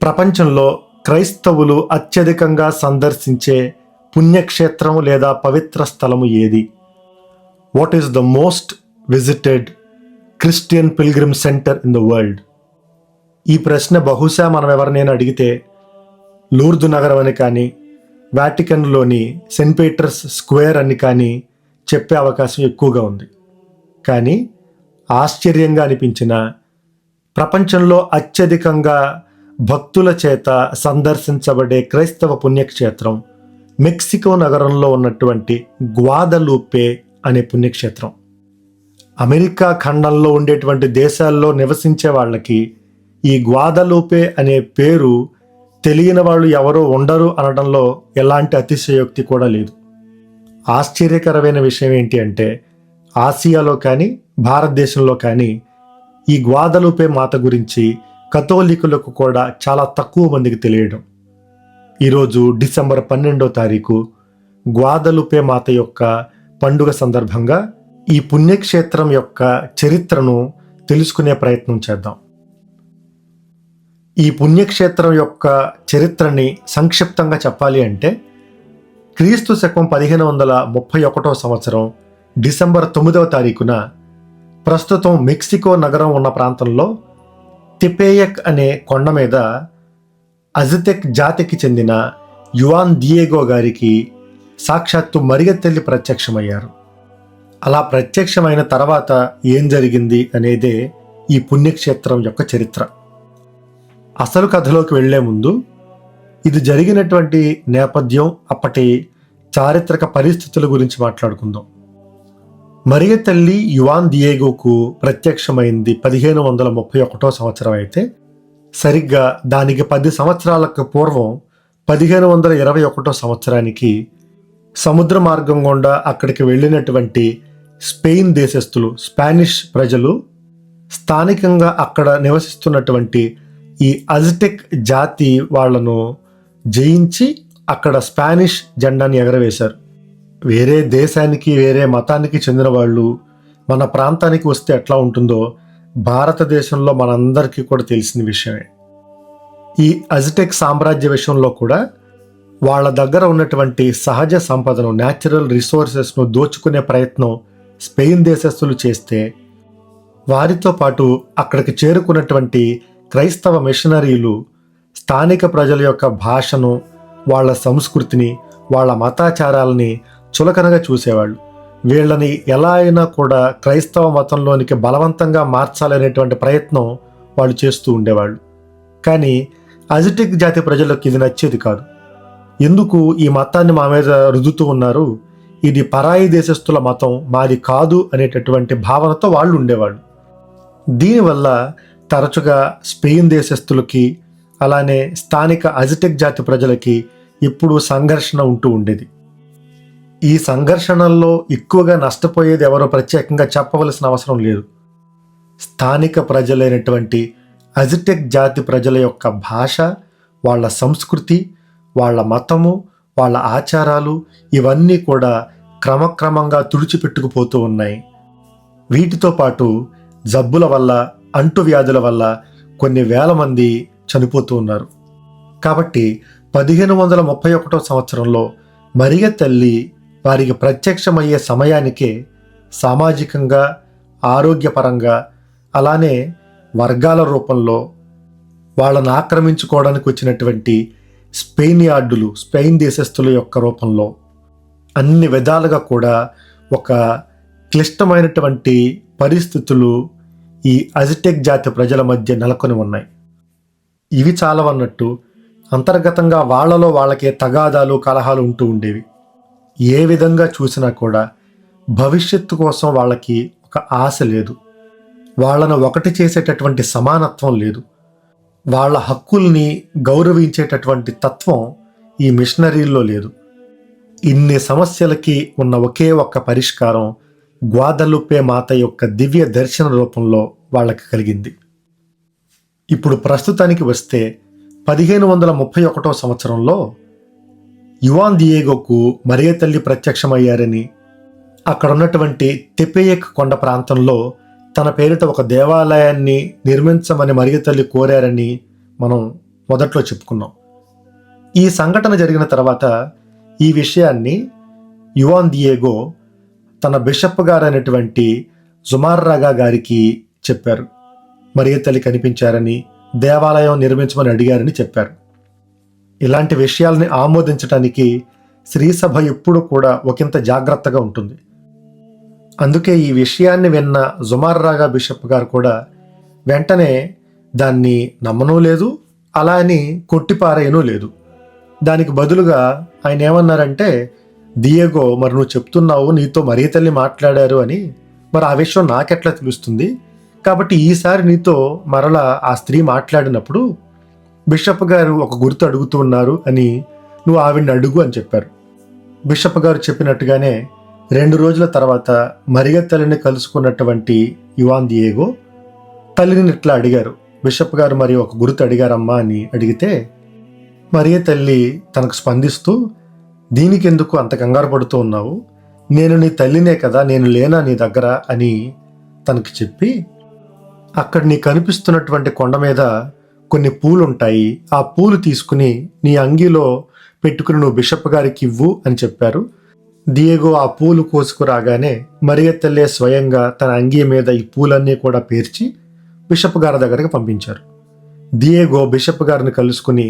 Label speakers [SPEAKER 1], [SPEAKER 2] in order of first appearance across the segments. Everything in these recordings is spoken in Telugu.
[SPEAKER 1] ప్రపంచంలో క్రైస్తవులు అత్యధికంగా సందర్శించే పుణ్యక్షేత్రం లేదా పవిత్ర స్థలము ఏది? What is the most visited Christian pilgrim centre in the world ఈ ప్రశ్న బహుశా మనం ఎవరినైనా అడిగితే లూర్దు నగరం అని కానీ వాటికన్లోని సెయింట్ పీటర్స్ స్క్వేర్ అని కానీ చెప్పే అవకాశం ఎక్కువగా ఉంది. కానీ ఆశ్చర్యంగా అనిపించిన ప్రపంచంలో అత్యధికంగా భక్తుల చేత సందర్శించబడే క్రైస్తవ పుణ్యక్షేత్రం మెక్సికో నగరంలో ఉన్నటువంటి గ్వాదలూపే అనే పుణ్యక్షేత్రం. అమెరికా ఖండంలో ఉండేటువంటి దేశాల్లో నివసించే వాళ్ళకి ఈ గ్వాదలూపే అనే పేరు తెలియని వాళ్ళు ఎవరో ఉండరు అనడంలో ఎలాంటి అతిశయోక్తి కూడా లేదు. ఆశ్చర్యకరమైన విషయం ఏంటి అంటే ఆసియాలో కానీ భారతదేశంలో కానీ ఈ గ్వాదలూపే మాత గురించి కథోలికులకు కూడా చాలా తక్కువ మందికి తెలియడం. ఈరోజు డిసెంబర్ పన్నెండో తారీఖు గ్వాదలుపే మాత యొక్క పండుగ సందర్భంగా ఈ పుణ్యక్షేత్రం యొక్క చరిత్రను తెలుసుకునే ప్రయత్నం చేద్దాం. ఈ పుణ్యక్షేత్రం యొక్క చరిత్రని సంక్షిప్తంగా చెప్పాలి అంటే క్రీస్తు శకం పదిహేను వందల ముప్పై ఒకటో సంవత్సరం డిసెంబర్ తొమ్మిదవ తారీఖున ప్రస్తుతం మెక్సికో నగరం ఉన్న ప్రాంతంలో తిపేయక్ అనే కొండ మీద అజతెక్ జాతికి చెందిన యువాన్ దియేగో గారికి సాక్షాత్తు మరిగతల్లి ప్రత్యక్షమయ్యారు. అలా ప్రత్యక్షమైన తర్వాత ఏం జరిగింది అనేదే ఈ పుణ్యక్షేత్రం యొక్క చరిత్ర. అసలు కథలోకి వెళ్ళే ముందు ఇది జరిగినటువంటి నేపథ్యం అప్పటి చారిత్రక పరిస్థితుల గురించి మాట్లాడుకుందాం. మరియ తల్లి యువాన్ దియేగోకు ప్రత్యక్షమైంది పదిహేను వందల ముప్పై ఒకటో సంవత్సరం అయితే. సరిగ్గా దానికి పది సంవత్సరాలకు పూర్వం పదిహేను వందల ఇరవై ఒకటో సంవత్సరానికి సముద్ర మార్గం గుండా అక్కడికి వెళ్ళినటువంటి స్పెయిన్ దేశస్థులు స్పానిష్ ప్రజలు స్థానికంగా అక్కడ నివసిస్తున్నటువంటి ఈ అజ్టెక్ జాతి వాళ్ళను జయించి అక్కడ స్పానిష్ జెండాని ఎగరవేశారు. వేరే దేశానికి వేరే మతానికి చెందిన వాళ్ళు మన ప్రాంతానికి వస్తే ఎట్లా ఉంటుందో భారతదేశంలో మనందరికీ కూడా తెలిసిన విషయమే. ఈ అజిటెక్ సామ్రాజ్య విషయంలో కూడా వాళ్ళ దగ్గర ఉన్నటువంటి సహజ సంపదను న్యాచురల్ రిసోర్సెస్ను దోచుకునే ప్రయత్నం స్పెయిన్ దేశస్తులు చేస్తే వారితో పాటు అక్కడికి చేరుకున్నటువంటి క్రైస్తవ మిషనరీలు స్థానిక ప్రజల యొక్క భాషను వాళ్ళ సంస్కృతిని వాళ్ళ మతాచారాలని చులకనగా చూసేవాళ్ళు. వీళ్ళని ఎలా అయినా కూడా క్రైస్తవ మతంలోనికి బలవంతంగా మార్చాలనేటువంటి ప్రయత్నం వాళ్ళు చేస్తూ ఉండేవాళ్ళు. కానీ అజిటిక్ జాతి ప్రజలకు ఇది నచ్చేది కాదు. ఎందుకు ఈ మతాన్ని మా మీద రుదుతూ ఉన్నారు? ఇది పరాయి దేశస్తుల మతం మాది కాదు అనేటటువంటి భావనతో వాళ్ళు ఉండేవాళ్ళు. దీనివల్ల తరచుగా స్పెయిన్ దేశస్తులకి అలానే స్థానిక అజిటెక్ జాతి ప్రజలకి ఎప్పుడూ సంఘర్షణ ఉంటూ ఉండేది. ఈ సంఘర్షణల్లో ఎక్కువగా నష్టపోయేది ఎవరో ప్రత్యేకంగా చెప్పవలసిన అవసరం లేదు. స్థానిక ప్రజలైనటువంటి అజిటెక్ జాతి ప్రజల యొక్క భాష వాళ్ళ సంస్కృతి వాళ్ళ మతము వాళ్ళ ఆచారాలు ఇవన్నీ కూడా క్రమక్రమంగా తుడిచిపెట్టుకుపోతూ ఉన్నాయి. వీటితో పాటు జబ్బుల వల్ల అంటువ్యాధుల వల్ల కొన్ని వేల మంది చనిపోతూ ఉన్నారు. కాబట్టి పదిహేను వందల ముప్పై ఒకటో సంవత్సరంలో మరియ తల్లి వారికి ప్రత్యక్షమయ్యే సమయానికే సామాజికంగా ఆరోగ్యపరంగా అలానే వర్గాల రూపంలో వాళ్ళను ఆక్రమించుకోవడానికి వచ్చినటువంటి స్పెయిన్ యార్డులు స్పెయిన్ దేశస్తుల యొక్క రూపంలో అన్ని విధాలుగా కూడా ఒక క్లిష్టమైనటువంటి పరిస్థితులు ఈ అజిటెక్ జాతి ప్రజల మధ్య నెలకొని ఉన్నాయి. ఇవి చాలవన్నట్టు అంతర్గతంగా వాళ్ళలో వాళ్ళకే తగాదాలు కలహాలు ఉంటూ ఉండేవి. ఏ విధంగా చూసినా కూడా భవిష్యత్తు కోసం వాళ్ళకి ఒక ఆశ లేదు. వాళ్ళను ఒకటి చేసేటటువంటి సమానత్వం లేదు. వాళ్ళ హక్కుల్ని గౌరవించేటటువంటి తత్వం ఈ మిషనరీల్లో లేదు. ఇన్ని సమస్యలకి ఉన్న ఒకే ఒక్క పరిష్కారం గ్వాదలుపే మాత యొక్క దివ్య దర్శన రూపంలో వాళ్ళకి కలిగింది. ఇప్పుడు ప్రస్తుతానికి వస్తే పదిహేను వందల ముప్పై ఒకటో సంవత్సరంలో యువాన్ దియేగోకు మరియ తల్లి ప్రత్యక్షమయ్యారని. అక్కడ ఉన్నటువంటి తెపేయక్ కొండ ప్రాంతంలో తన పేరిట ఒక దేవాలయాన్ని నిర్మించమని మరియ తల్లి కోరారని మనం మొదట్లో చెప్పుకున్నాం. ఈ సంఘటన జరిగిన తర్వాత ఈ విషయాన్ని యువాన్ దియేగో తన బిషప్ గారు జుమార్రాగా గారికి చెప్పారు. మరియ తల్లి కనిపించారని దేవాలయం నిర్మించమని అడిగారని చెప్పారు. ఇలాంటి విషయాల్ని ఆమోదించడానికి శ్రీసభ ఎప్పుడూ కూడా ఒకంత జాగ్రత్తగా ఉంటుంది. అందుకే ఈ విషయాన్ని విన్న జుమార్రాగా బిషప్ గారు కూడా వెంటనే దాన్ని నమ్మనూ లేదు అలా అని కొట్టిపారేయనూ లేదు. దానికి బదులుగా ఆయన ఏమన్నారంటే దియేగో మరి నువ్వు చెప్తున్నావు నీతో మరీ తల్లి మాట్లాడారు అని. మరి ఆ విషయం నాకెట్లా తెలుస్తుంది? కాబట్టి ఈసారి నీతో మరలా ఆ స్త్రీ మాట్లాడినప్పుడు బిషప్ గారు ఒక గుర్తు అడుగుతూ ఉన్నారు అని నువ్వు ఆవిడ్ని అడుగు అని చెప్పారు. బిషప్ గారు చెప్పినట్టుగానే రెండు రోజుల తర్వాత మరియ తల్లిని కలుసుకున్నటువంటి యువాన్ దియేగో తల్లిని ఇట్లా అడిగారు. బిషప్ గారు మరి ఒక గుర్తు అడిగారమ్మా అని అడిగితే మరియ తల్లి తనకు స్పందిస్తూ దీనికి ఎందుకు అంత కంగారు పడుతూ ఉన్నావు? నేను నీ తల్లినే కదా నేను లేనా నీ దగ్గర? అని తనకి చెప్పి అక్కడ నీ కనిపిస్తున్నటువంటి కొండ మీద కొన్ని పూలు ఉంటాయి ఆ పూలు తీసుకుని నీ అంగీలో పెట్టుకుని నువ్వు బిషప్ గారికి ఇవ్వు అని చెప్పారు. దియేగో ఆ పూలు కోసుకురాగానే మరియ తల్లే స్వయంగా తన అంగీ మీద ఈ పూలన్నీ కూడా పేర్చి బిషప్ గారి దగ్గరికి పంపించారు. దియేగో బిషప్ గారిని కలుసుకుని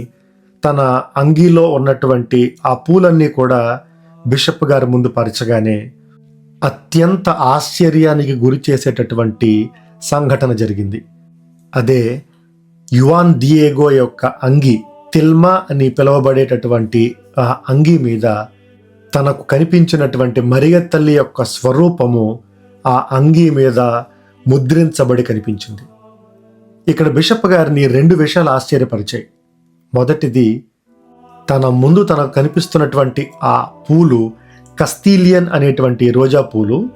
[SPEAKER 1] తన అంగీలో ఉన్నటువంటి ఆ పూలన్నీ కూడా బిషప్ గారి ముందు పరచగానే అత్యంత ఆశ్చర్యానికి గురి చేసేటటువంటి సంఘటన జరిగింది. అదే యువాన్ దియేగో యొక్క అంగి తిల్మా అని పిలువబడేటటువంటి ఆ అంగి మీద తనకు కనిపించినటువంటి మరియ తల్లి యొక్క స్వరూపము ఆ అంగీ మీద ముద్రించబడి కనిపించింది. ఇక్కడ బిషప్ గారిని రెండు విషయాలు ఆశ్చర్యపరిచాయి. మొదటిది తన ముందు తనకు కనిపిస్తున్నటువంటి ఆ పూలు కస్తీలియన్ అనేటువంటి రోజా పూలు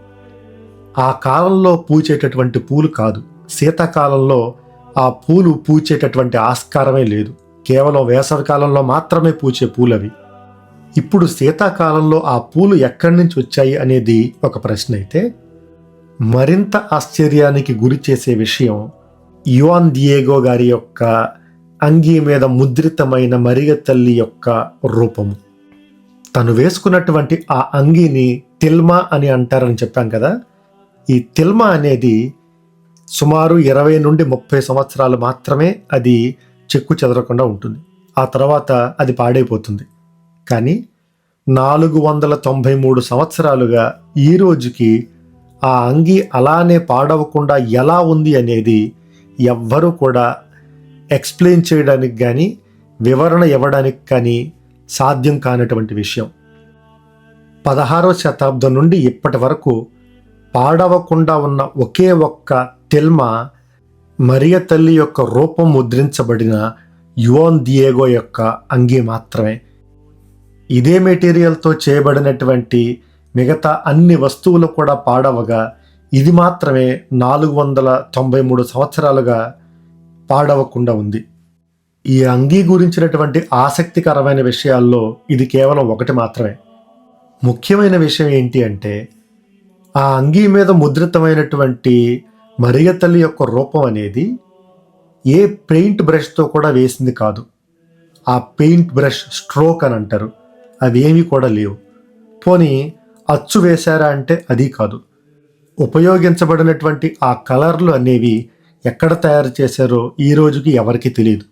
[SPEAKER 1] ఆ కాలంలో పూచేటటువంటి పూలు కాదు. శీతాకాలంలో ఆ పూలు పూచేటటువంటి ఆస్కారమే లేదు. కేవలం వేసవికాలంలో మాత్రమే పూచే పూలవి. ఇప్పుడు శీతాకాలంలో ఆ పూలు ఎక్కడి నుంచి వచ్చాయి అనేది ఒక ప్రశ్న అయితే మరింత ఆశ్చర్యానికి గురి చేసే విషయం యువాన్ దియేగో గారి యొక్క అంగీ మీద ముద్రితమైన మరియ తల్లి యొక్క రూపము. తను వేసుకున్నటువంటి ఆ అంగీని తిల్మా అని అంటారని చెప్పాం కదా. ఈ తిల్మా అనేది సుమారు ఇరవై నుండి ముప్పై సంవత్సరాలు మాత్రమే అది చెక్కు చెదరకుండా ఉంటుంది. ఆ తర్వాత అది పాడైపోతుంది. కానీ నాలుగు వందల తొంభై మూడు సంవత్సరాలుగా ఈ రోజుకి ఆ అంగి అలానే పాడవకుండా ఎలా ఉంది అనేది ఎవ్వరూ కూడా ఎక్స్ప్లెయిన్ చేయడానికి కానీ వివరణ ఇవ్వడానికి కానీ సాధ్యం కానటువంటి విషయం. పదహారవ శతాబ్దం నుండి ఇప్పటి వరకు పాడవకుండా ఉన్న ఒకే ఒక్క తెల్మ మరియ తల్లి యొక్క రూపం ముద్రించబడిన యువన్ దియేగో యొక్క అంగీ మాత్రమే. ఇదే మెటీరియల్తో చేయబడినటువంటి మిగతా అన్ని వస్తువులు కూడా పాడవగా ఇది మాత్రమే నాలుగు వందల తొంభై మూడు సంవత్సరాలుగా పాడవకుండా ఉంది. ఈ అంగీ గురించినటువంటి ఆసక్తికరమైన విషయాల్లో ఇది కేవలం ఒకటి మాత్రమే. ముఖ్యమైన విషయం ఏంటి అంటే ఆ అంగీ మీద ముద్రితమైనటువంటి మరియ తల్లి యొక్క రూపం అనేది ఏ పెయింట్ బ్రష్తో కూడా వేసింది కాదు. ఆ పెయింట్ బ్రష్ స్ట్రోక్ అని అంటారు. అవేమీ కూడా లేవు. పోనీ అచ్చు వేశారా అంటే అది కాదు. ఉపయోగించబడినటువంటి ఆ కలర్లు అనేవి ఎక్కడ తయారు చేశారో ఈ రోజుకి ఎవరికి తెలియదు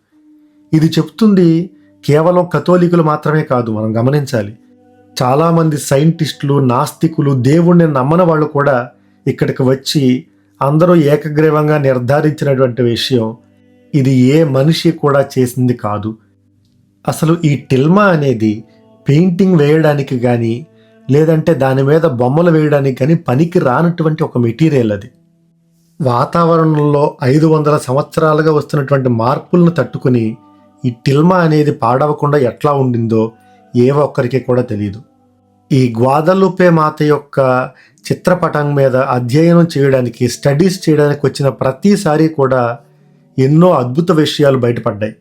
[SPEAKER 1] ఇది చెప్తుంది కేవలం కథోలికులు మాత్రమే కాదు మనం గమనించాలి. చాలామంది సైంటిస్టులు నాస్తికులు దేవుణ్ణి నమ్మని వాళ్ళు కూడా ఇక్కడికి వచ్చి అందరూ ఏకగ్రీవంగా నిర్ధారించినటువంటి విషయం ఇది ఏ మనిషి కూడా చేసింది కాదు. అసలు ఈ టిల్మా అనేది పెయింటింగ్ వేయడానికి కానీ లేదంటే దాని మీద బొమ్మలు వేయడానికి కానీ పనికి రానటువంటి ఒక మెటీరియల్ అది. వాతావరణంలో ఐదు వందల సంవత్సరాలుగా వస్తున్నటువంటి మార్పులను తట్టుకుని ఈ టిల్మా అనేది పాడవకుండా ఎట్లా ఉండిందో ఏ ఒక్కరికి కూడా తెలియదు ఈ గ్వాదలుపే మాత యొక్క చిత్రపటం మీద అధ్యయనం చేయడానికి స్టడీస్ చేయడానికి వచ్చిన ప్రతిసారి కూడా ఎన్నో అద్భుత విషయాలు బయటపడ్డాయి.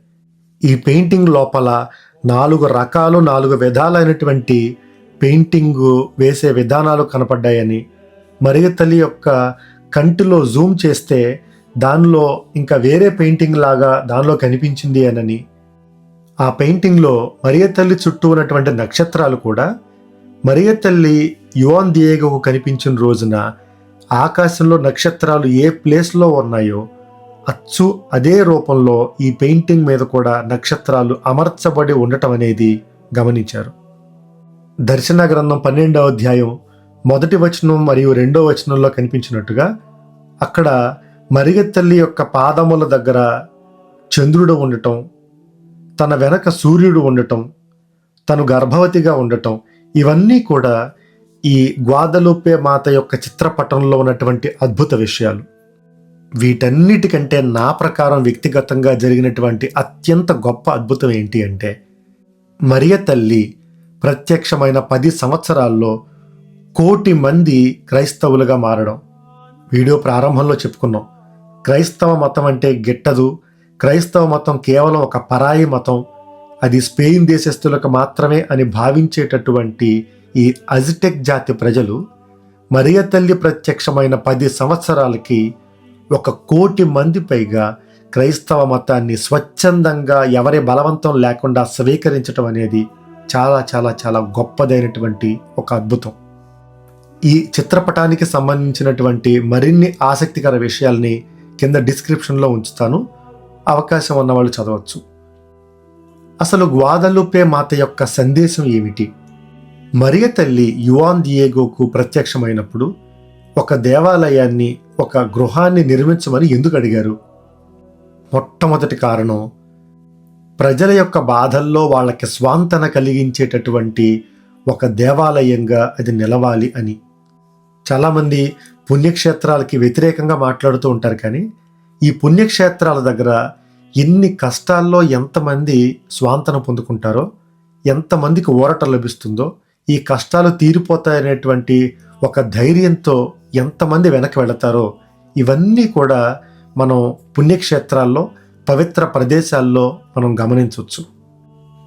[SPEAKER 1] ఈ పెయింటింగ్ లోపల నాలుగు రకాలు నాలుగు విధాలైనటువంటి పెయింటింగ్ వేసే విధానాలు కనపడ్డాయని మరియు తల్లి యొక్క కంటిలో జూమ్ చేస్తే దానిలో ఇంకా వేరే పెయింటింగ్ లాగా దానిలో కనిపించింది అనని ఆ పెయింటింగ్లో మరియ తల్లి చుట్టూ ఉన్నటువంటి నక్షత్రాలు కూడా మరియ తల్లి యువాన్ దియేగోకు కనిపించిన రోజున ఆకాశంలో నక్షత్రాలు ఏ ప్లేస్లో ఉన్నాయో అచ్చు అదే రూపంలో ఈ పెయింటింగ్ మీద కూడా నక్షత్రాలు అమర్చబడి ఉండటం అనేది గమనించారు. దర్శన గ్రంథం పన్నెండవ అధ్యాయం మొదటి వచనం మరియు రెండో వచనంలో కనిపించినట్టుగా అక్కడ మరియ తల్లి యొక్క పాదముల దగ్గర చంద్రుడు ఉండటం తన వెనక సూర్యుడు ఉండటం తను గర్భవతిగా ఉండటం ఇవన్నీ కూడా ఈ గ్వాదలూపే మాత యొక్క చిత్రపటంలో ఉన్నటువంటి అద్భుత విషయాలు. వీటన్నిటికంటే నా ప్రకారం వ్యక్తిగతంగా జరిగినటువంటి అత్యంత గొప్ప అద్భుతం ఏంటి అంటే మరియ తల్లి ప్రత్యక్షమైన పది సంవత్సరాల్లో కోటి మంది క్రైస్తవులుగా మారడం. వీడియో ప్రారంభంలో చెప్పుకున్నాం. క్రైస్తవ మతం అంటే గిట్టదు. క్రైస్తవ మతం కేవలం ఒక పరాయి మతం. అది స్పెయిన్ దేశస్థులకు మాత్రమే అని భావించేటటువంటి ఈ అజిటెక్ జాతి ప్రజలు మరియ తల్లి ప్రత్యక్షమైన పది సంవత్సరాలకి ఒక కోటి మంది పైగా క్రైస్తవ మతాన్ని స్వచ్ఛందంగా ఎవరి బలవంతం లేకుండా స్వీకరించడం అనేది చాలా చాలా చాలా గొప్పదైనటువంటి ఒక అద్భుతం. ఈ చిత్రపటానికి సంబంధించినటువంటి మరిన్ని ఆసక్తికర విషయాల్ని కింద డిస్క్రిప్షన్లో ఉంచుతాను. అవకాశం ఉన్న వాళ్ళు చదవచ్చు. అసలు గ్వాదలుపే మాత యొక్క సందేశం ఏమిటి? మరియ తల్లి యువాన్ దియేగోకు ప్రత్యక్షమైనప్పుడు ఒక దేవాలయాన్ని ఒక గృహాన్ని నిర్మించమని ఎందుకు అడిగారు? మొట్టమొదటి కారణం ప్రజల యొక్క బాధల్లో వాళ్ళకి స్వాంతన కలిగించేటటువంటి ఒక దేవాలయంగా అది నిలవాలి అని. చాలామంది పుణ్యక్షేత్రాలకి వ్యతిరేకంగా మాట్లాడుతూ ఉంటారు కానీ ఈ పుణ్యక్షేత్రాల దగ్గర ఎన్ని కష్టాల్లో ఎంతమంది స్వాంతన పొందుకుంటారో ఎంతమందికి ఊరట లభిస్తుందో ఈ కష్టాలు తీరిపోతాయనేటువంటి ఒక ధైర్యంతో ఎంతమంది వెనక్కి వెళతారో ఇవన్నీ కూడా మనం పుణ్యక్షేత్రాల్లో పవిత్ర ప్రదేశాల్లో మనం గమనించవచ్చు.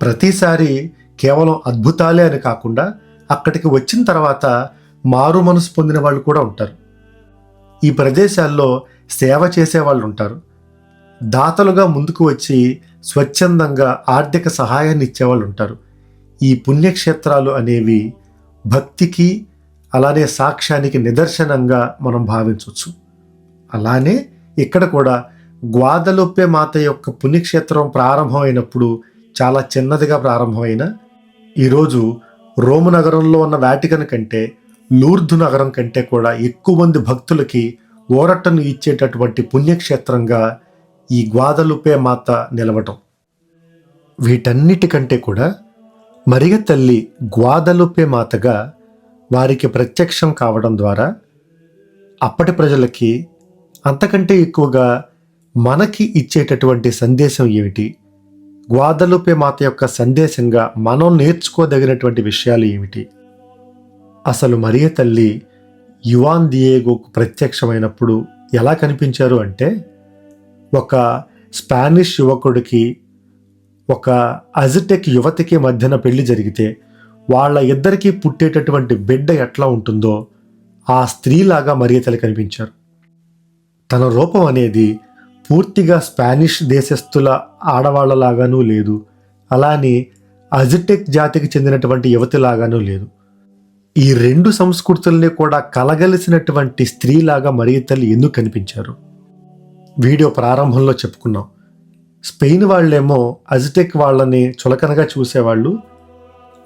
[SPEAKER 1] ప్రతిసారి కేవలం అద్భుతాలే అని కాకుండా అక్కడికి వచ్చిన తర్వాత మారు మనసు పొందిన వాళ్ళు కూడా ఉంటారు. ఈ ప్రదేశాల్లో సేవ చేసే వాళ్ళు ఉంటారు. దాతలుగా ముందుకు వచ్చి స్వచ్ఛందంగా ఆర్థిక సహాయాన్ని ఇచ్చేవాళ్ళు ఉంటారు. ఈ పుణ్యక్షేత్రాలు అనేవి భక్తికి అలానే సాక్ష్యానికి నిదర్శనంగా మనం భావించవచ్చు. అలానే ఇక్కడ కూడా గ్వాదలుప్పే మాత యొక్క పుణ్యక్షేత్రం ప్రారంభమైనప్పుడు చాలా చిన్నదిగా ప్రారంభమైన ఈరోజు రోము నగరంలో ఉన్న వాటికన్ కంటే లూర్దు నగరం కంటే కూడా ఎక్కువ మంది భక్తులకి ఓరట్టను ఇచ్చేటటువంటి పుణ్యక్షేత్రంగా ఈ గ్వాదలుపే మాత నిలవటం. వీటన్నిటికంటే కూడా మరిగ తల్లి గ్వాదలుపే మాతగా వారికి ప్రత్యక్షం కావడం ద్వారా అప్పటి ప్రజలకి అంతకంటే ఎక్కువగా మనకి ఇచ్చేటటువంటి సందేశం ఏమిటి? గ్వాదలుపే మాత యొక్క సందేశంగా మనం నేర్చుకోదగినటువంటి విషయాలు ఏమిటి? అసలు మరియ తల్లి యువాన్ దియేగోకు ప్రత్యక్షమైనప్పుడు ఎలా కనిపించారు అంటే ఒక స్పానిష్ యువకుడికి ఒక అజిటెక్ యువతికి మధ్యన పెళ్ళి జరిగితే వాళ్ళ ఇద్దరికీ పుట్టేటటువంటి బిడ్డ ఎట్లా ఉంటుందో ఆ స్త్రీలాగా మరియతలు కనిపించారు. తన రూపం అనేది పూర్తిగా స్పానిష్ దేశస్థుల ఆడవాళ్ళలాగానూ లేదు. అలానే అజిటెక్ జాతికి చెందినటువంటి యువతిలాగానూ లేదు. ఈ రెండు సంస్కృతుల్ని కూడా కలగలిసినటువంటి స్త్రీలాగా మరియ ఎందుకు కనిపించారు? వీడియో ప్రారంభంలో చెప్పుకున్నాం. స్పెయిన్ వాళ్ళేమో అజిటెక్ వాళ్ళని చులకనగా చూసేవాళ్ళు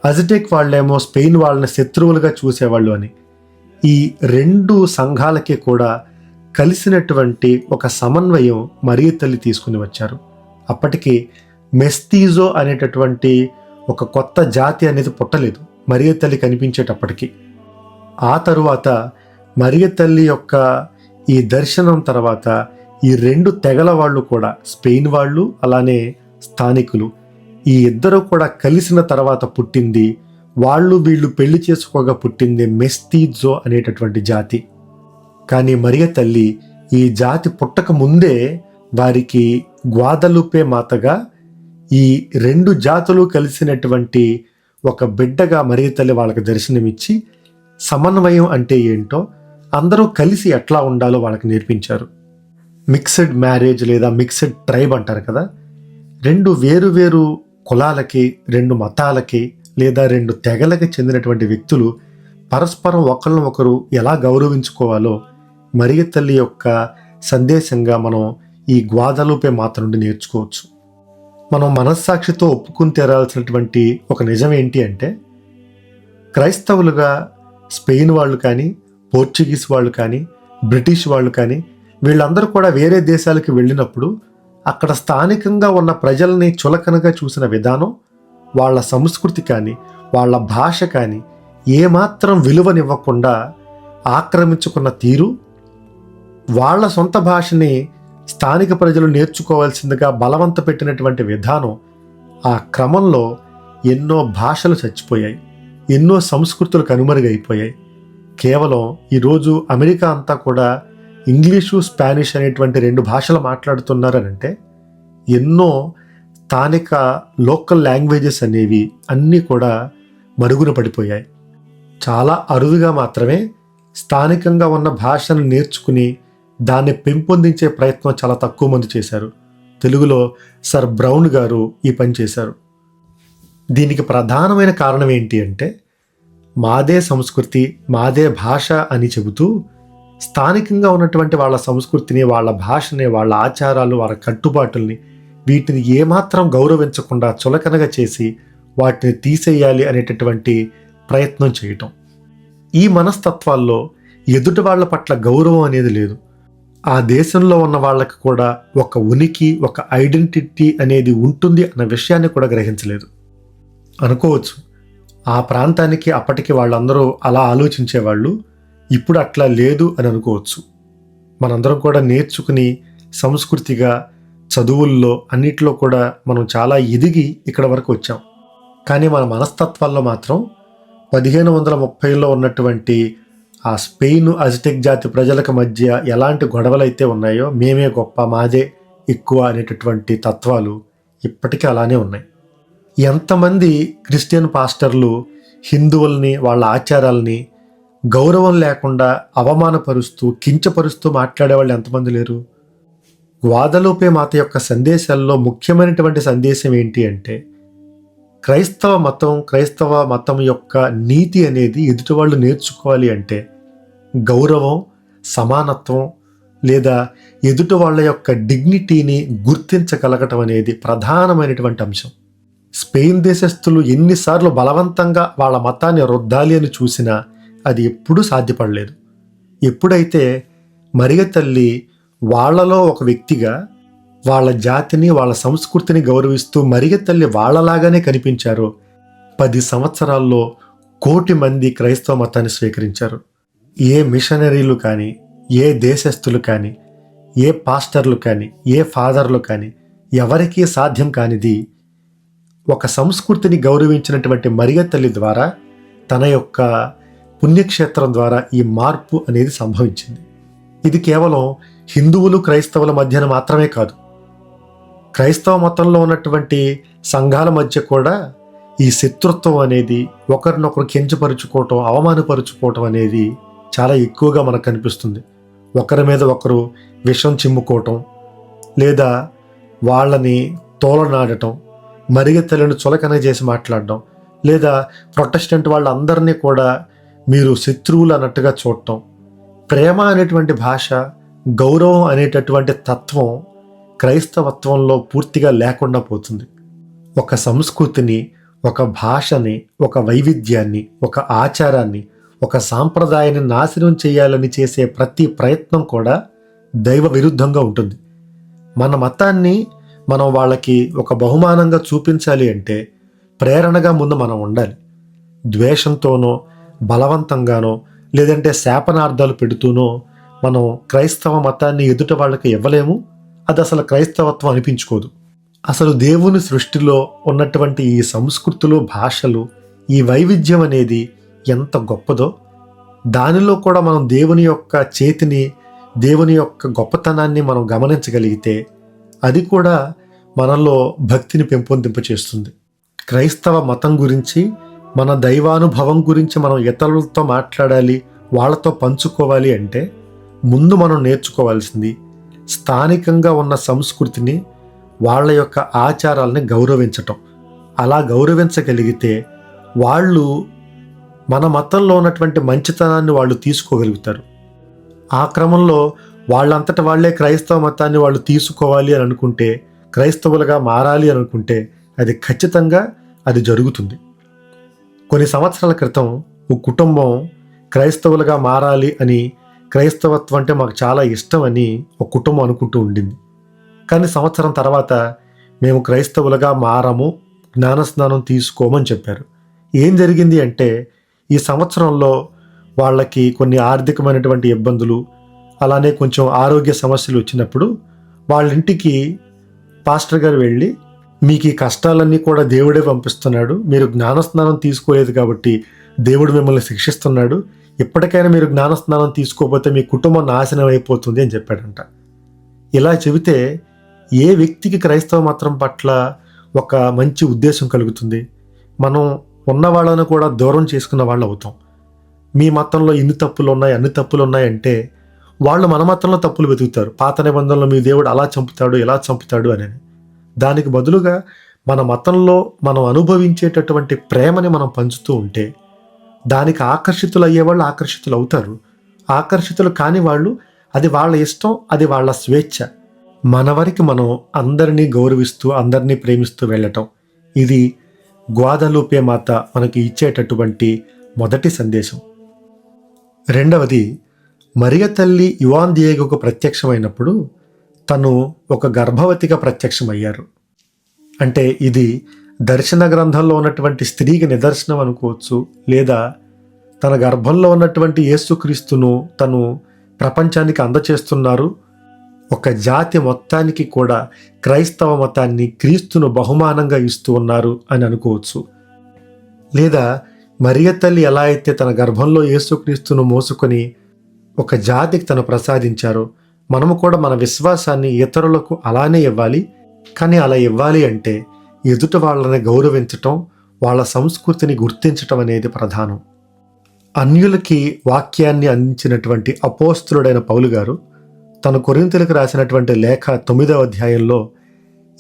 [SPEAKER 1] అజిటెక్ వాళ్ళేమో స్పెయిన్ వాళ్ళని శత్రువులుగా చూసేవాళ్ళు అని. ఈ రెండు సంఘాలకి కూడా కలిసినటువంటి ఒక సమన్వయం మరీ తల్లి తీసుకుని వచ్చారు. అప్పటికి మెస్తీజో అనేటటువంటి ఒక కొత్త జాతి అనేది పుట్టలేదు మరియ తల్లి కనిపించేటప్పటికి. ఆ తరువాత మరియ తల్లి యొక్క ఈ దర్శనం తర్వాత ఈ రెండు తెగల వాళ్ళు కూడా స్పెయిన్ వాళ్ళు అలానే స్థానికులు. ఈ ఇద్దరు కూడా కలిసిన తర్వాత పుట్టింది వాళ్ళు వీళ్ళు పెళ్ళి చేసుకోగా పుట్టింది మెస్తీజో అనేటటువంటి జాతి. కానీ మరియ తల్లి ఈ జాతి పుట్టక ముందే వారికి గ్వాదలుపే మాతగా ఈ రెండు జాతులు కలిసినటువంటి ఒక బిడ్డగా మరియ తల్లి వాళ్ళకి దర్శనమిచ్చి సమన్వయం అంటే ఏంటో అందరూ కలిసి ఎట్లా ఉండాలో వాళ్ళకి నేర్పించారు. మిక్స్డ్ మ్యారేజ్ లేదా మిక్స్డ్ ట్రైబ్ అంటారు కదా రెండు వేరు వేరు కులాలకి రెండు మతాలకి లేదా రెండు తెగలకి చెందినటువంటి వ్యక్తులు పరస్పరం ఒకరిని ఒకరు ఎలా గౌరవించుకోవాలో మరియ తల్లి యొక్క సందేశంగా మనం ఈ గ్వాదలూపే మాత నుండి నేర్చుకోవచ్చు. మనం మనస్సాక్షితో ఒప్పుకుని తీరాల్సినటువంటి ఒక నిజం ఏంటి అంటే క్రైస్తవులుగా స్పెయిన్ వాళ్ళు కానీ పోర్చుగీస్ వాళ్ళు కానీ బ్రిటిష్ వాళ్ళు కానీ వీళ్ళందరూ కూడా వేరే దేశాలకు వెళ్ళినప్పుడు అక్కడ స్థానికంగా ఉన్న ప్రజల్ని చులకనగా చూసిన విధానం వాళ్ళ సంస్కృతి కానీ వాళ్ళ భాష కానీ ఏమాత్రం విలువనివ్వకుండా ఆక్రమించుకున్న తీరు వాళ్ళ సొంత భాషని స్థానిక ప్రజలు నేర్చుకోవాల్సిందిగా బలవంత పెట్టినటువంటి విధానం ఆ క్రమంలో ఎన్నో భాషలు చచ్చిపోయాయి ఎన్నో సంస్కృతులు కనుమరుగైపోయాయి. కేవలం ఈరోజు అమెరికా అంతా కూడా ఇంగ్లీషు స్పానిష్ అనేటువంటి రెండు భాషలు మాట్లాడుతున్నారనంటే ఎన్నో స్థానిక లోకల్ లాంగ్వేజెస్ అనేవి అన్నీ కూడా మరుగున పడిపోయాయి. చాలా అరుదుగా మాత్రమే స్థానికంగా ఉన్న భాషను నేర్చుకుని దాన్ని పెంపొందించే ప్రయత్నం చాలా తక్కువ మంది చేశారు. తెలుగులో సర్ బ్రౌన్ గారు ఈ పని చేశారు. దీనికి ప్రధానమైన కారణం ఏంటి అంటే మాదే సంస్కృతి మాదే భాష అని చెబుతూ స్థానికంగా ఉన్నటువంటి వాళ్ళ సంస్కృతిని వాళ్ళ భాషని వాళ్ళ ఆచారాలు వాళ్ళ కట్టుబాటుల్ని వీటిని ఏమాత్రం గౌరవించకుండా చులకనగా చేసి వాటిని తీసేయాలి అనేటటువంటి ప్రయత్నం చేయటం. ఈ మనస్తత్వాల్లో ఎదుటి వాళ్ళ పట్ల గౌరవం అనేది లేదు. ఆ దేశంలో ఉన్న వాళ్ళకి కూడా ఒక ఉనికి ఒక ఐడెంటిటీ అనేది ఉంటుంది అన్న విషయాన్ని కూడా గ్రహించలేదు. అనుకోవచ్చు. ఆ ప్రాంతానికి అప్పటికి వాళ్ళందరూ అలా ఆలోచించేవాళ్ళు ఇప్పుడు అట్లా లేదు అని అనుకోవచ్చు. మనందరం కూడా నేర్చుకుని సంస్కృతిగా చదువుల్లో అన్నిట్లో కూడా మనం చాలా ఎదిగి ఇక్కడ వరకు వచ్చాం. కానీ మన మనస్తత్వాల్లో మాత్రం పదిహేను వందల ముప్పైలో ఉన్నటువంటి ఆ స్పెయిన్ అజిటెక్ జాతి ప్రజలకు మధ్య ఎలాంటి గొడవలైతే ఉన్నాయో మేమే గొప్ప మాదే ఎక్కువ అనేటటువంటి తత్వాలు ఇప్పటికీ అలానే ఉన్నాయి. ఎంతమంది క్రిస్టియన్ పాస్టర్లు హిందువుల్ని వాళ్ళ ఆచారాల్ని గౌరవం లేకుండా అవమానపరుస్తూ కించపరుస్తూ మాట్లాడేవాళ్ళు ఎంతమంది లేరు? వాదలోపే మాత యొక్క సందేశాల్లో ముఖ్యమైనటువంటి సందేశం ఏంటి అంటే క్రైస్తవ మతం క్రైస్తవ మతం యొక్క నీతి అనేది ఎదుటివాళ్ళు నేర్చుకోవాలి అంటే గౌరవం సమానత్వం లేదా ఎదుటి వాళ్ళ యొక్క డిగ్నిటీని గుర్తించగలగటం అనేది ప్రధానమైనటువంటి అంశం. స్పెయిన్ దేశస్థులు ఎన్నిసార్లు బలవంతంగా వాళ్ళ మతాన్ని రుద్దాలి అని చూసినా అది ఎప్పుడూ సాధ్యపడలేదు. ఎప్పుడైతే మరిగ తల్లి వాళ్ళలో ఒక వ్యక్తిగా వాళ్ళ జాతిని వాళ్ళ సంస్కృతిని గౌరవిస్తూ మరిగ తల్లి వాళ్ళలాగానే కనిపించారో పది సంవత్సరాల్లో కోటి మంది క్రైస్తవ మతాన్ని స్వీకరించారు. ఏ మిషనరీలు కానీ ఏ దేశస్థులు కానీ ఏ పాస్టర్లు కానీ ఏ ఫాదర్లు కానీ ఎవరికీ సాధ్యం కానిది ఒక సంస్కృతిని గౌరవించినటువంటి మరిగ తల్లి ద్వారా తన యొక్క పుణ్యక్షేత్రం ద్వారా ఈ మార్పు అనేది సంభవించింది. ఇది కేవలం హిందువులు క్రైస్తవుల మధ్యన మాత్రమే కాదు. క్రైస్తవ మతంలో ఉన్నటువంటి సంఘాల మధ్య కూడా ఈ శత్రుత్వం అనేది ఒకరినొకరు కించపరుచుకోవటం అవమానపరుచుకోవటం అనేది చాలా ఎక్కువగా మనకు కనిపిస్తుంది. ఒకరి మీద ఒకరు విషం చిమ్ముకోవటం లేదా వాళ్ళని తోలనాడటం మరిగెత్తలను చులకన చేసి మాట్లాడడం లేదా ప్రొటెస్టెంట్ వాళ్ళందరినీ కూడా మీరు శత్రువులు అన్నట్టుగా చూడటం. ప్రేమ అనేటువంటి భాష గౌరవం అనేటటువంటి తత్వం క్రైస్తవత్వంలో పూర్తిగా లేకుండా పోతుంది. ఒక సంస్కృతిని ఒక భాషని ఒక వైవిధ్యాన్ని ఒక ఆచారాన్ని ఒక సాంప్రదాయాన్ని నాశనం చేయాలని చేసే ప్రతి ప్రయత్నం కూడా దైవ విరుద్ధంగా ఉంటుంది. మన మతాన్ని మనం వాళ్ళకి ఒక బహుమానంగా చూపించాలి అంటే ప్రేరణగా ముందు మనం ఉండాలి. ద్వేషంతోనో బలవంతంగానో లేదంటే శాపనార్థాలు పెడుతూనో మనం క్రైస్తవ మతాన్ని ఎదుట వాళ్ళకి ఇవ్వలేము? అది అసలు క్రైస్తవత్వం అనిపించుకోదు. అసలు దేవుని సృష్టిలో ఉన్నటువంటి ఈ సంస్కృతులు భాషలు ఈ వైవిధ్యం అనేది ఎంత గొప్పదో? దానిలో కూడా మనం దేవుని యొక్క చేతిని దేవుని యొక్క గొప్పతనాన్ని మనం గమనించగలిగితే అది కూడా మనలో భక్తిని పెంపొందింపచేస్తుంది. క్రైస్తవ మతం గురించి మన దైవానుభవం గురించి మనం ఇతరులతో మాట్లాడాలి వాళ్ళతో పంచుకోవాలి అంటే ముందు మనం నేర్చుకోవాల్సింది స్థానికంగా ఉన్న సంస్కృతిని వాళ్ళ యొక్క ఆచారాలని గౌరవించటం. అలా గౌరవించగలిగితే వాళ్ళు మన మతంలో ఉన్నటువంటి మంచితనాన్ని వాళ్ళు తీసుకోగలుగుతారు. ఆ క్రమంలో వాళ్ళంతట వాళ్ళే క్రైస్తవ మతాన్ని వాళ్ళు తీసుకోవాలి అని అనుకుంటే క్రైస్తవులుగా మారాలి అని అనుకుంటే అది ఖచ్చితంగా అది జరుగుతుంది. కొన్ని సంవత్సరాల క్రితం ఒక కుటుంబం క్రైస్తవులుగా మారాలి అని క్రైస్తవత్వం అంటే మాకు చాలా ఇష్టం అని ఒక కుటుంబం అనుకుంటూ ఉండింది. కానీ సంవత్సరం తర్వాత మేము క్రైస్తవులుగా మారము జ్ఞానస్నానం తీసుకోమని చెప్పారు. ఏం జరిగింది అంటే ఈ సంవత్సరంలో వాళ్ళకి కొన్ని ఆర్థికమైనటువంటి ఇబ్బందులు అలానే కొంచెం ఆరోగ్య సమస్యలు వచ్చినప్పుడు వాళ్ళ ఇంటికి పాస్టర్ గారు వెళ్ళి మీకు ఈ కష్టాలన్నీ కూడా దేవుడే పంపిస్తున్నాడు. మీరు జ్ఞానస్నానం తీసుకోలేదు కాబట్టి దేవుడు మిమ్మల్ని శిక్షిస్తున్నాడు. ఇప్పటికైనా మీరు జ్ఞానస్నానం తీసుకోకపోతే మీ కుటుంబం నాశనం అయిపోతుంది అని చెప్పాడంట. ఇలా చెబితే ఏ వ్యక్తికి క్రైస్తవ మాత్రం పట్ల ఒక మంచి ఉద్దేశం కలుగుతుంది? మనం ఉన్న వాళ్ళను కూడా దూరం చేసుకున్న వాళ్ళు అవుతాం. మీ మతంలో ఇన్ని తప్పులు ఉన్నాయి అన్ని తప్పులు ఉన్నాయంటే వాళ్ళు మన మతంలో తప్పులు వెతుకుతారు. పాత నిబంధనలో మీ దేవుడు అలా చంపుతాడు ఇలా చంపుతాడు అని. దానికి బదులుగా మన మతంలో మనం అనుభవించేటటువంటి ప్రేమని మనం పంచుతూ ఉంటే దానికి ఆకర్షితులు అయ్యేవాళ్ళు ఆకర్షితులు అవుతారు ఆకర్షితులు కాని వాళ్ళు అది వాళ్ళ ఇష్టం అది వాళ్ళ స్వేచ్ఛ. మన వరకు మనం అందరినీ గౌరవిస్తూ అందరినీ ప్రేమిస్తూ వెళ్ళటం. ఇది గ్వాదలూపే మాత మనకి ఇచ్చేటటువంటి మొదటి సందేశం. రెండవది మరియ తల్లి యువాన్ దియేగోకు ప్రత్యక్షమైనప్పుడు తను ఒక గర్భవతిగా ప్రత్యక్షమయ్యారు. అంటే ఇది దర్శన గ్రంథంలో ఉన్నటువంటి స్త్రీకి నిదర్శనం అనుకోవచ్చు లేదా తన గర్భంలో ఉన్నటువంటి యేసుక్రీస్తును తను ప్రపంచానికి అందచేస్తున్నారు. ఒక జాతి మొత్తానికి కూడా క్రైస్తవ మతాన్ని క్రీస్తును బహుమానంగా ఇస్తూ ఉన్నారు అని అనుకోవచ్చు. లేదా మరియ తల్లి ఎలా అయితే తన గర్భంలో యేసుక్రీస్తును మోసుకొని ఒక జాతికి తను ప్రసాదించారో మనము కూడా మన విశ్వాసాన్ని ఇతరులకు అలానే ఇవ్వాలి. కానీ అలా ఇవ్వాలి అంటే ఎదుట వాళ్ళని గౌరవించటం వాళ్ళ సంస్కృతిని గుర్తించటం అనేది ప్రధానం. అన్యులకి వాక్యాన్ని అందించినటువంటి అపోస్తులుడైన పౌలు గారు తన కొరింతలకు రాసినటువంటి లేఖ తొమ్మిదవ అధ్యాయంలో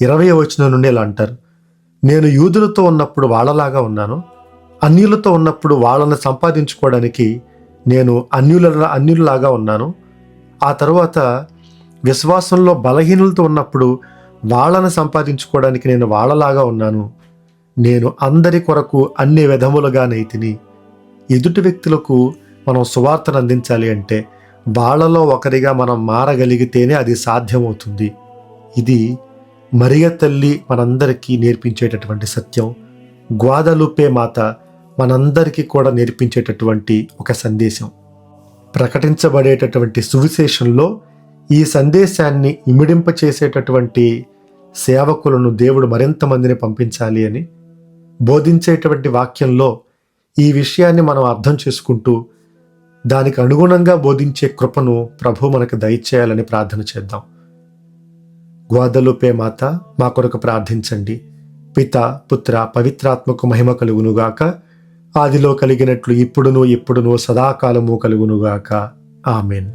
[SPEAKER 1] ఇరవై వచనం నుండి ఇలా అంటారు. నేను యూదులతో ఉన్నప్పుడు వాళ్ళలాగా ఉన్నాను. అన్యులతో ఉన్నప్పుడు వాళ్ళని సంపాదించుకోవడానికి నేను అన్యుల అన్యులలాగా ఉన్నాను. ఆ తర్వాత విశ్వాసంలో బలహీనులతో ఉన్నప్పుడు వాళ్ళని సంపాదించుకోవడానికి నేను వాళ్ళలాగా ఉన్నాను. నేను అందరి కొరకు అన్ని విధములుగానై తిని ఎదుటి వ్యక్తులకు మనం సువార్తను అందించాలి అంటే వాళ్ళలో ఒకరిగా మనం మారగలిగితేనే అది సాధ్యమవుతుంది. ఇది మరియ తల్లి మనందరికీ నేర్పించేటటువంటి సత్యం. గ్వాదలుపే మాత మనందరికీ కూడా నేర్పించేటటువంటి ఒక సందేశం. ప్రకటించబడేటటువంటి సువిశేషంలో ఈ సందేశాన్ని ఇమిడింపచేసేటటువంటి సేవకులను దేవుడు మరింత మందిని పంపించాలి అని బోధించేటువంటి వాక్యంలో ఈ విషయాన్ని మనం అర్థం చేసుకుంటూ దానికి అనుగుణంగా బోధించే కృపను ప్రభు మనకు దయచేయాలని ప్రార్థన చేద్దాం. గ్వాదలుపే మాత మా కొరకు ప్రార్థించండి. పిత పుత్ర పవిత్రాత్మకు మహిమ కలుగునుగాక. ఆదిలో కలిగినట్లు ఇప్పుడును ఇప్పుడును సదాకాలము కలుగునుగాక. ఆమెన్.